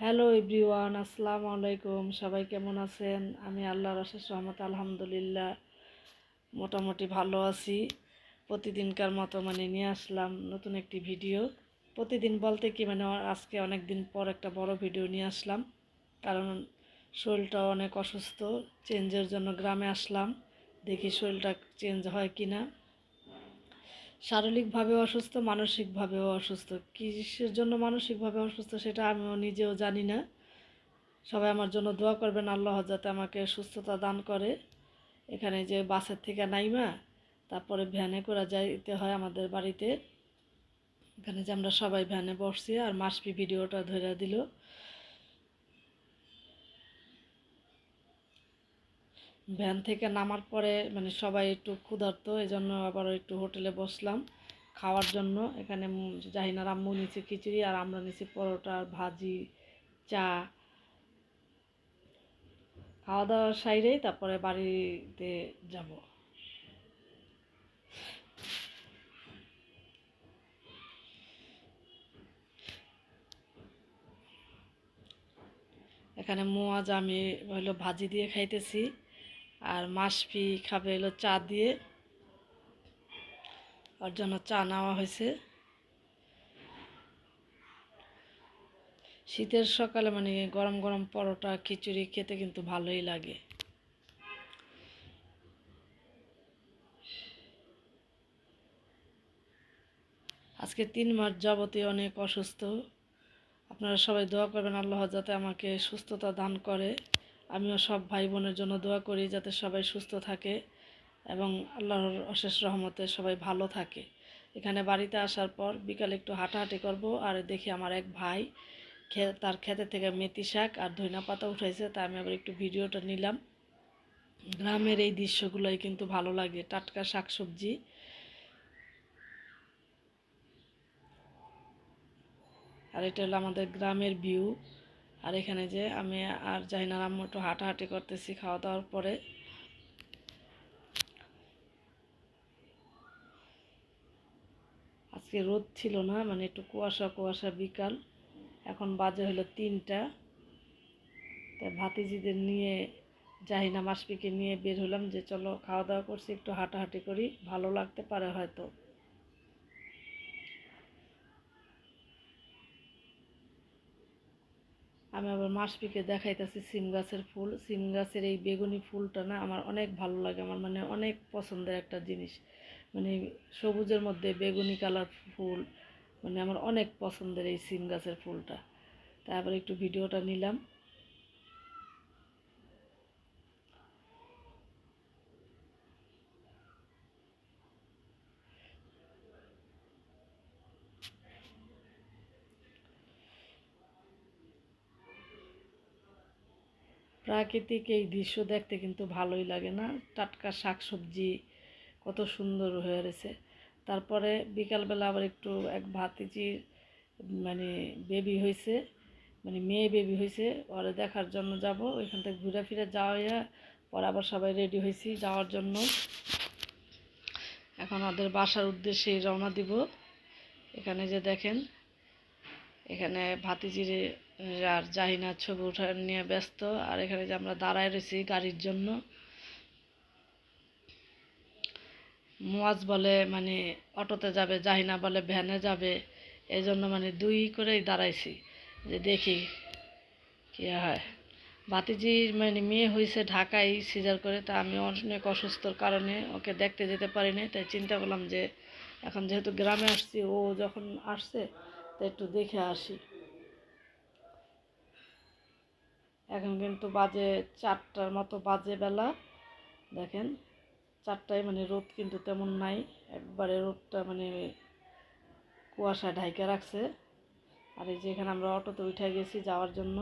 Hello everyone, আসসালামু আলাইকুম। সবাই কেমন আছেন? আমি আল্লাহর অশেষ রহমত আলহামদুলিল্লাহ, মোটামুটি ভালো আছি। প্রতিদিনকার মতো মানে নিয়ে আসলাম নতুন একটি ভিডিও। প্রতিদিন বলতে কি মানে আজকে অনেক দিন পর একটা বড় ভিডিও নিয়ে আসলাম। কারণ শরীরটা অনেক অসুস্থ চেঞ্জের জন্য গ্রামে আসলাম। দেখি শরীরটা চেঞ্জ হয় কি না শারীরিকভাবেও অসুস্থ, মানসিকভাবেও অসুস্থ। কিসের জন্য মানসিকভাবে অসুস্থ সেটা আমিও নিজেও জানি না। সবাই আমার জন্য দোয়া করবেন, আল্লাহ যাতে আমাকে সুস্থতা দান করে। এখানে যে বাসের থেকে নাইমা, তারপরে ভ্যানে করে যাইতে হয় আমাদের বাড়িতে। এখানে যে আমরা সবাই ভ্যানে বসছি, আর মাসপি ভিডিওটা ধরে দিল। ভ্যান থেকে নামার পরে মানে সবাই একটু ক্ষুধার্ত এই জন্য আবার একটু হোটেলে বসলাম। খাওয়ার জন্য এখানে জাহিনার আম্মু নিচে খিচুড়ি আর আমরা নিচে পরোটা ভাজি, চা। খাওয়া দাওয়ার সাইডেই তারপরে বাড়িতে যাব। এখানে মোয়াজ আমি হলো ভাজি দিয়ে খাইতেছি। আর মাসপি খাবে এলো চা দিয়ে। ওর জন্য চা নেওয়া হয়েছে। শীতের সকালে মানে গরম গরম পরোটা, খিচুড়ি খেতে কিন্তু ভালোই লাগে। আজকে তিন মাস যাবতীয় অনেক অসুস্থ। আপনারা সবাই দোয়া করবেন আল্লাহ যাতে আমাকে সুস্থতা দান করে। আমিও সব ভাই বোনের জন্য দোয়া করি যাতে সবাই সুস্থ থাকে এবং আল্লাহর অশেষ রহমতে সবাই ভালো থাকে। এখানে বাড়িতে আসার পর বিকালে একটু হাঁটাহাঁটি করব আর দেখি আমার এক ভাই তার খেতে থেকে মেথি শাক আর ধইনা পাতা উঠাইছে, তা আমি আবার একটু ভিডিওটা নিলাম। গ্রামের এই দৃশ্যগুলোই কিন্তু ভালো লাগে, টাটকা শাকসবজি। আর এটা হলো আমাদের গ্রামের ভিউ আর এখানে যে আমি আর যাই জাহিনার আম্মু একটু হাঁটাহাঁটি করতেছি, খাওয়া দাওয়ার পরে। আজকে রোদ ছিল না মানে একটু কুয়াশা কুয়াশা বিকাল। এখন বাজে হলো তিনটা। তাই ভাতিজিদের নিয়ে, জাহিনা মাসপিকে নিয়ে বের হলাম যে, চলো খাওয়া দাওয়া করছি, একটু হাঁটাহাঁটি করি, ভালো লাগতে পারে হয়তো। আমি আবার মাসপিকে দেখাইতেছি সিম গাছের ফুল। সিম গাছের এই বেগুনি ফুলটা না আমার অনেক ভালো লাগে, আমার মানে অনেক পছন্দের একটা জিনিস। মানে সবুজের মধ্যে বেগুনি কালার ফুল মানে আমার অনেক পছন্দের এই সিম গাছের ফুলটা। তারপর একটু ভিডিওটা নিলাম। প্রাকৃতিক এই দৃশ্য দেখতে কিন্তু ভালোই লাগে না। টাটকা শাকসবজি কত সুন্দর হয়ে রয়েছে। তারপরে বিকালবেলা আবার একটু এক ভাতিজির মানে বেবি হয়েছে মানে মেয়ে বেবি হয়েছে ওরে দেখার জন্য যাব। ওইখান থেকে ঘুরে ফিরে যাওয়া, পরে আবার সবাই রেডি হয়েছি যাওয়ার জন্য। এখন ওদের বাসার উদ্দেশ্যে রওনা দিব। এখানে যে দেখেন, এখানে ভাতিজির আর জাহিনা ছবি ওঠা নিয়ে ব্যস্ত, আর এখানে যে আমরা দাঁড়ায় রয়েছি গাড়ির জন্য। মোয়াজ বলে মানে অটোতে যাবে, জাহিনা বলে ভ্যানে যাবে এই জন্য মানে দুই করেই দাঁড়াইছি। যে দেখি কি হয়। ভাতিজির মানে মেয়ে হয়েছে ঢাকায় সিজার করে, তা আমি অনেক অসুস্থর কারণে ওকে দেখতে যেতে পারিনি। তাই চিন্তা করলাম যে, এখন যেহেতু গ্রামে আসছি, ও যখন আসছে তা একটু দেখে আসি। এখন কিন্তু বাজে চারটার মতো বাজে বেলা। দেখেন, চারটায় মানে রোদ কিন্তু তেমন নাই। একবারে রোদটা মানে কুয়াশা ঢাইকে রাখছে। আর এই যে এখানে আমরা অটোতে উঠে গেছি যাওয়ার জন্য।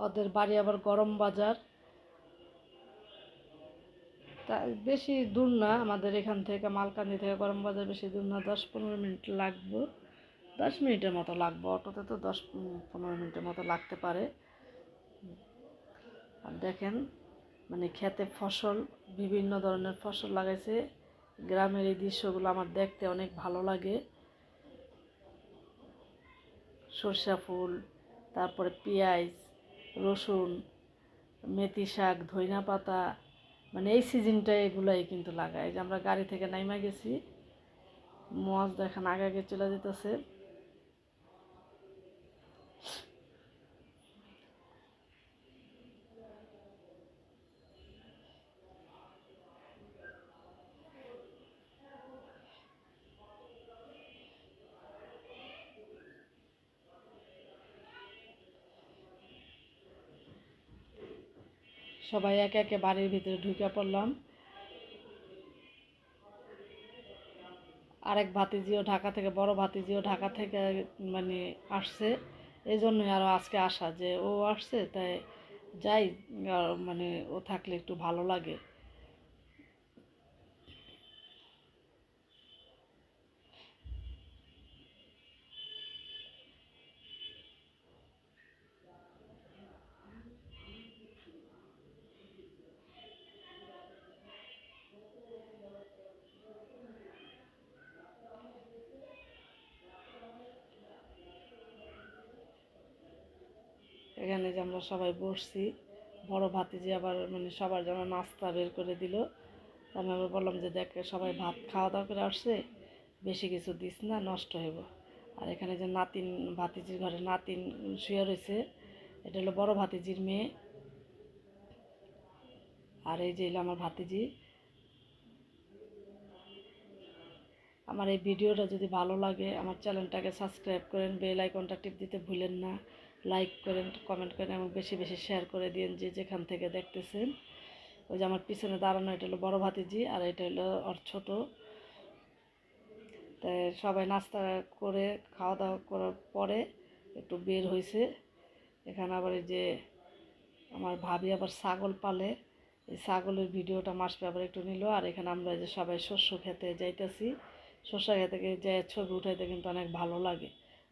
ওদের বাড়ি আবার গরম বাজার। তা বেশি দূর না, আমাদের এখান থেকে মালকান্দি থেকে গরম বাজার বেশি দূর না, দশ পনেরো মিনিট লাগবে। দশ মিনিটের মতো লাগবে, অটোতে তো দশ পনেরো মিনিটের মতো লাগতে পারে। আর দেখেন মানে খেতে ফসল, বিভিন্ন ধরনের ফসল লাগাইছে। গ্রামের এই দৃশ্যগুলো আমার দেখতে অনেক ভালো লাগে। সর্ষা ফুল, তারপরে পেঁয়াজ, রসুন, মেথি শাক, ধইনা পাতা মানে এই সিজনটা এগুলাই কিন্তু লাগায়। যে আমরা গাড়ি থেকে নাইমা গেছি, মজ দেখেন আগে আগে চলে যেতেছে। সবাই একে একে বাড়ির ভিতরে ঢুকে পড়লাম। আরেক ভাতিজিও ঢাকা থেকে, বড় ভাতিজিও ঢাকা থেকে মানে আসছে। এই জন্যই আরও আজকে আসা যে ও আসছে, তাই যাই মানে ও থাকলে একটু ভালো লাগে। এখানে যে আমরা সবাই বসছি, বড় ভাতিজি আবার মানে সবার জন্য নাস্তা বের করে দিল। আমি আবার বললাম যে, দেখ, সবাই ভাত খাওয়া দাওয়া করে আসছে, বেশি কিছু দিস না, নষ্ট হইব। আর এখানে যে নাতিন, ভাতিজির ঘরে নাতিন শুয়ে রয়েছে, এটা হলো বড় ভাতিজির মেয়ে। আর এই যে আমার ভাতিজি। আমার এই ভিডিওটা যদি ভালো লাগে, আমার চ্যানেলটাকে সাবস্ক্রাইব করেন, বেল আইকনটা টিপ দিতে ভুলেন না। লাইক করেন কমেন্ট করেন এবং বেশি বেশি শেয়ার করে দিন যে যেখান থেকে দেখতেছেন। ওই যে আমার পিছনে দাঁড়ানো এটা হলো বড় ভাতিজি আর এটা হলো ওর ছোট। তাই সবাই নাস্তা করে, খাওয়া দাওয়া করার পরে একটু বের হয়েছে এখানে আবার এই যে আমার ভাবি আবার ছাগল পালে। এই ছাগলের ভিডিওটা মাসবে আবার একটু নিল। আর এখানে আমরা যে সবাই শস্য খেতে যাইতেছি। শস্য খেতে যে ছবি উঠাইতে কিন্তু অনেক ভালো লাগে।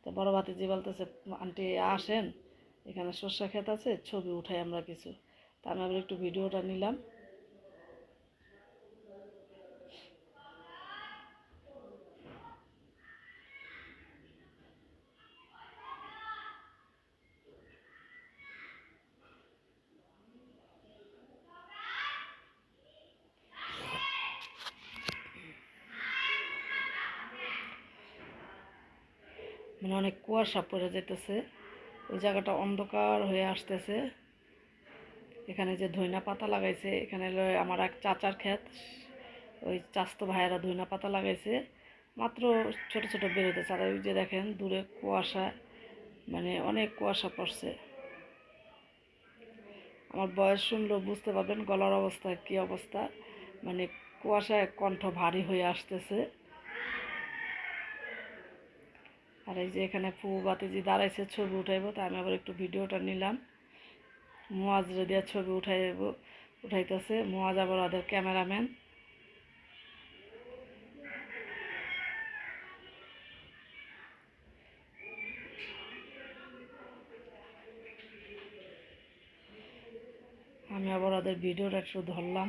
তো বড় ভাতি যে বলতেছে, আন্টি আসেন, এখানে সর্ষা ক্ষেত আছে, ছবি উঠাই আমরা কিছু। তা আমি আবার একটু ভিডিওটা নিলাম। মানে অনেক কুয়াশা পড়ে যেতেছে। ওই জায়গাটা অন্ধকার হয়ে আসতেছে। এখানে যে ধইনা পাতা লাগাইছে, এখানে আমার এক চাচার ক্ষেত। ওই চাস্তো ভাইয়েরা ধইনা পাতা লাগাইছে। মাত্র ছোট ছোট বেরোতেছে আর ওই যে দেখেন, দূরে কুয়াশা মানে অনেক কুয়াশা পড়ছে। আমার বয়স শুনলেও বুঝতে পারবেন গলার অবস্থা, কী অবস্থা? মানে কুয়াশায় কণ্ঠ ভারী হয়ে আসতেছে। আর এই যে এখানে ফু বাতিজি দাঁড়াইছে ছবি উঠাইবো, তা আমি আবার একটু ভিডিওটা নিলাম। মোয়াজরে দিয়ে ছবি উঠাইব, উঠাইতেছে। মোয়াজ আবার ওদের ক্যামেরাম্যান। আমি আবার ওদের ভিডিওটা একটু ধরলাম।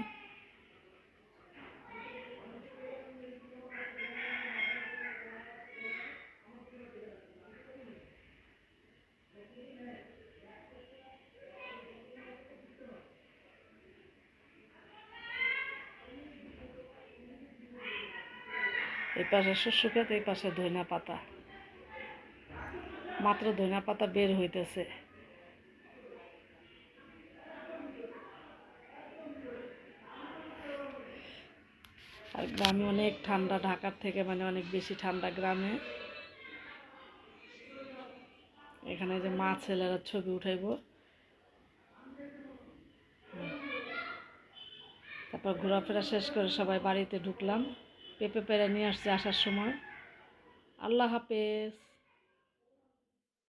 এই পাশে শস্য এই পাশে ধইনা পাতা। মাত্র ধইনা পাতা বের হইতেছে। আর গ্রামে অনেক ঠান্ডা, ঢাকার থেকে মানে অনেক বেশি ঠান্ডা গ্রামে। এখানে যে মা ছেলেরা ছবি উঠাইব। তারপর ঘোরাফেরা শেষ করে সবাই বাড়িতে ঢুকলাম। পেঁপে পেরে নিয়ে আসছে আসার সময়। আল্লাহ হাফেজ।